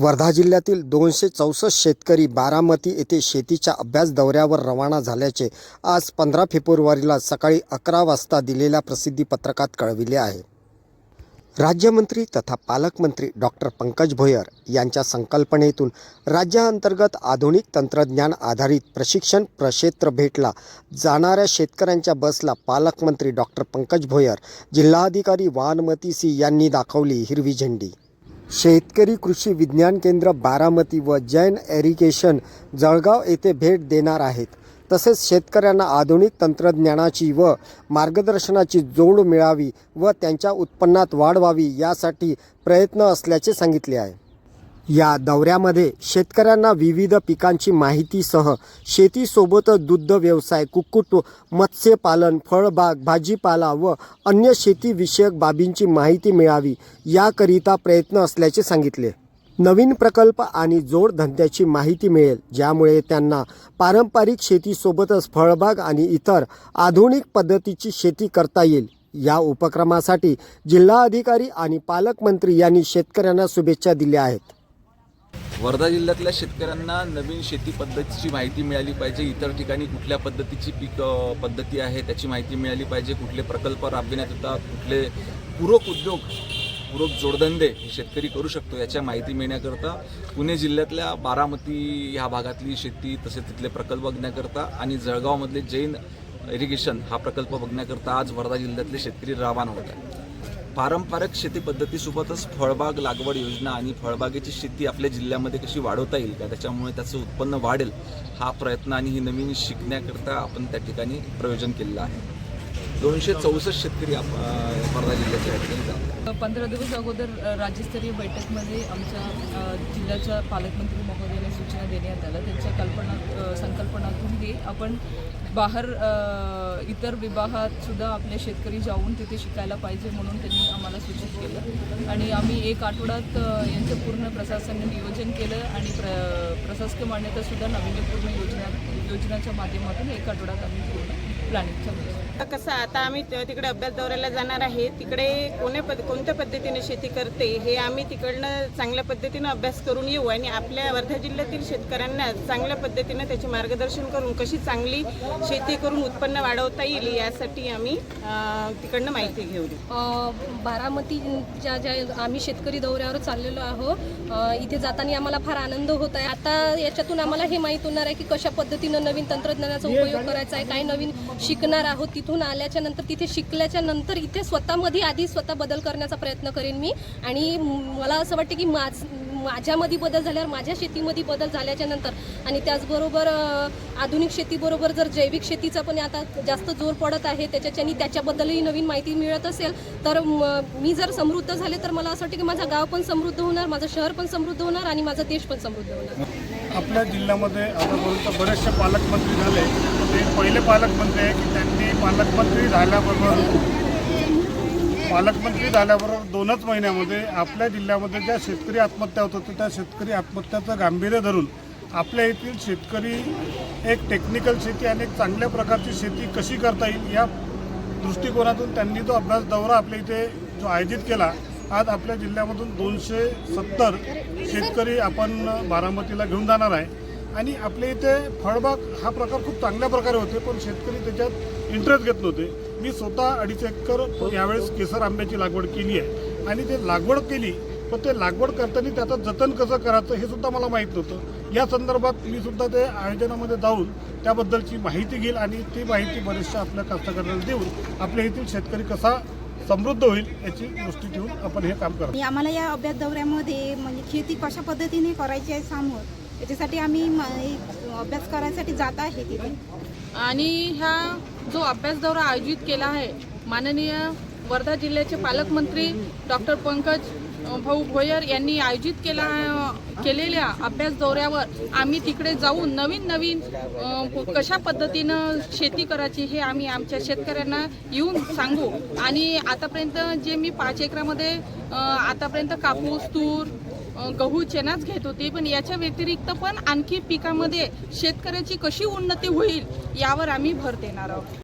वर्धा जिल्ह्यातील दोनशे चौसष्ट शेतकरी बारामती येथे शेतीच्या अभ्यास दौऱ्यावर रवाना झाल्याचे आज पंधरा फेब्रुवारीला सकाळी अकरा वाजता दिलेल्या प्रसिद्धीपत्रकात कळविले आहे. राज्यमंत्री तथा पालकमंत्री डॉक्टर पंकज भोयर यांच्या संकल्पनेतून राज्याअंतर्गत आधुनिक तंत्रज्ञान आधारित प्रशिक्षण प्रक्षेत्र भेटला. जाणाऱ्या शेतकऱ्यांच्या बसला पालकमंत्री डॉक्टर पंकज भोयर जिल्हाधिकारी वानमती सी यांनी दाखवली हिरवी झेंडी. शेतकरी कृषी विज्ञान केंद्र बारामती व जैन एरिगेशन जळगाव येथे भेट देणार आहेत. तसेच शेतकऱ्यांना आधुनिक तंत्रज्ञानाची व मार्गदर्शनाची जोड मिळावी व त्यांच्या उत्पन्नात वाढ व्हावी यासाठी प्रयत्न असल्याचे सांगितले आहे. या दौऱ्यामध्ये शेतकऱ्यांना विविध पिकांची माहितीसह शेतीसोबतच दुग्ध व्यवसाय कुक्कुट मत्स्यपालन फळबाग भाजीपाला व अन्य शेतीविषयक बाबींची माहिती मिळावी याकरिता प्रयत्न असल्याचे सांगितले. नवीन प्रकल्प आणि जोडधंद्याची माहिती मिळेल ज्यामुळे त्यांना पारंपरिक शेतीसोबतच फळबाग आणि इतर आधुनिक पद्धतीची शेती करता येईल. या उपक्रमासाठी जिल्हाधिकारी आणि पालकमंत्री यांनी शेतकऱ्यांना शुभेच्छा दिल्या आहेत. वर्धा जिल्ह्यातल्या शेतकऱ्यांना नवीन शेती पद्धतीची माहिती मिळाली पाहिजे. इतर ठिकाणी कुठल्या पद्धतीची पीक पद्धती आहे त्याची माहिती मिळाली पाहिजे. कुठले प्रकल्प राबविण्यात येतात कुठले पूरक उद्योग पूरक जोडधंदे हे शेतकरी करू शकतो याच्या माहिती मिळण्याकरता पुणे जिल्ह्यातल्या बारामती ह्या भागातली शेती तसेच तिथले प्रकल्प बघण्याकरता आणि जळगावमधले जैन इरिगेशन हा प्रकल्प बघण्याकरता आज वर्धा जिल्ह्यातले शेतकरी रवाना होत आहेत. पारंपरिक शेती पद्धतीसोबतच फळबाग लागवड योजना आणि फळबागेची शेती आपल्या जिल्ह्यामध्ये कशी वाढवता येईल का? त्याच्यामुळे त्याचं उत्पन्न वाढेल हा प्रयत्न आणि ही नवीन शिकण्याकरता आपण त्या ठिकाणी प्रयोजन केलेलं आहे. दोनशे चौसष्ट शेतकरी वर्धा जिल्ह्याचे ठिकाणी जातात. पंधरा दिवस अगोदर राज्यस्तरीय बैठकमध्ये आमच्या जिल्ह्याच्या पालकमंत्री महोदयाला सूचना देण्यात आल्या त्यांच्या कल्पना संकल्पनातून हे आपण बाहेर इतर विभागात सुद्धा आपले शेतकरी जाऊन तिथे शिकायला पाहिजे म्हणून त्यांनी आम्हाला सूचित केलं आणि आम्ही एक आठवड्यात यांचं पूर्ण प्रशासनाने नियोजन केलं आणि प्र प्रशासकीय मान्यतासुद्धा नाविन्यपूर्ण योजना योजनाच्या माध्यमातून एक आठवड्यात आम्ही पूर्ण प्लॅनिंग कसं आता आम्ही त- तिकडे अभ्यास दौऱ्याला जाणार आहे. तिकडे कोण्या पद कोणत्या पद्धतीने शेती करते हे आम्ही तिकडनं चांगल्या पद्धतीनं अभ्यास करून येऊ आणि आपल्या वर्धा जिल्ह्यातील शेतकऱ्यांना चांगल्या पद्धतीनं त्याचे मार्गदर्शन करून कशी चांगली शेती करून उत्पन्न वाढवता येईल यासाठी आम्ही तिकडनं माहिती घेऊ अ, बारामतीच्या ज्या आम्ही शेतकरी दौऱ्यावर चाललेलो आहोत इथे जाताना आम्हाला फार आनंद होत आहे. आता याच्यातून आम्हाला हे माहीत होणार आहे की कशा पद्धतीनं नवीन तंत्रज्ञानाचा उपयोग करायचा आहे काय नवीन शिकणार आहोत तिथून आल्याच्यानंतर तिथे शिकल्याच्या नंतर इथे स्वतःमध्ये आधी स्वतः बदल करण्याचा प्रयत्न करेन मी. आणि मला असं वाटतं की माझ माझ्यामध्ये बदल झाल्यावर माझ्या शेतीमध्ये बदल झाल्याच्यानंतर आणि त्याचबरोबर आधुनिक शेतीबरोबर जर जैविक शेतीचा पण आता जास्त जोर पडत आहे त्याच्याच्यानी त्याच्याबद्दलही नवीन माहिती मिळत असेल तर मी जर समृद्ध झाले तर मला असं वाटतं की माझा गाव पण समृद्ध होणार माझं शहर पण समृद्ध होणार आणि माझा देश पण समृद्ध होणार. आपल्या जिल्ह्यामध्ये आतापर्यंत बरेचसे पालकमंत्री झाले. ते पहिले पालकमंत्री आहे की त्यांनी पालकमंत्री झाल्याबरोबर पालकमंत्री झाल्याबरोबर दोनच महिन्यामध्ये आपल्या जिल्ह्यामध्ये ज्या शेतकरी आत्महत्या होत होत्या त्या शेतकरी आत्महत्याचं गांभीर्य धरून आपल्या येथील शेतकरी एक टेक्निकल शेती आणि एक चांगल्या प्रकारची शेती कशी करता येईल या दृष्टिकोनातून त्यांनी जो अभ्यास दौरा आपल्या इथे जो आयोजित केला आज आपल्या जिल्ह्यामधून दोनशे सत्तर शेतकरी आपण बारामतीला घेऊन जाणार आहे. आणि आपल्या इथे फळबाग हा प्रकार खूप चांगल्या प्रकारे होते पण शेतकरी त्याच्यात इंटरेस्ट घेत नव्हते. मी स्वतः अडीच एकर यावेळेस केसर आंब्याची लागवड केली आहे. आणि ते लागवड केली पण ते लागवड करताना त्याचं जतन कसं करायचं हे सुद्धा मला माहीत नव्हतं. या संदर्भात मी सुद्धा ते आयोजनामध्ये जाऊन त्याबद्दलची माहिती घेईल आणि ती माहिती बरेचशा आपल्या कास्तकारांना देऊन आपल्या येथील शेतकरी कसा समृद्ध होईल याची दृष्टी ठेवून आपण हे काम करतो. आणि आम्हाला या अभ्यास दौऱ्यामध्ये म्हणजे शेती कशा पद्धतीने करायची आहे समोर त्याच्यासाठी आम्ही एक अभ्यास करायसाठी जात आहे तिथे. आणि ह्या जो अभ्यास दौरा आयोजित केला आहे माननीय वर्धा जिल्ह्याचे पालकमंत्री डॉक्टर पंकज भाऊ भोयर यांनी आयोजित केला केलेल्या अभ्यास दौऱ्यावर आम्ही तिकडे जाऊन नवीन नवीन कशा पद्धतीनं शेती करायची हे आम्ही आमच्या शेतकऱ्यांना येऊन सांगू. आणि आतापर्यंत जे मी पाच एकरामध्ये आतापर्यंत कापूस तूर गहू चेनाच घेत होते पण याच्या व्यतिरिक्त पण आणखी पिकामध्ये शेतकऱ्याची कशी उन्नती होईल यावर आम्ही भर देणार आहोत.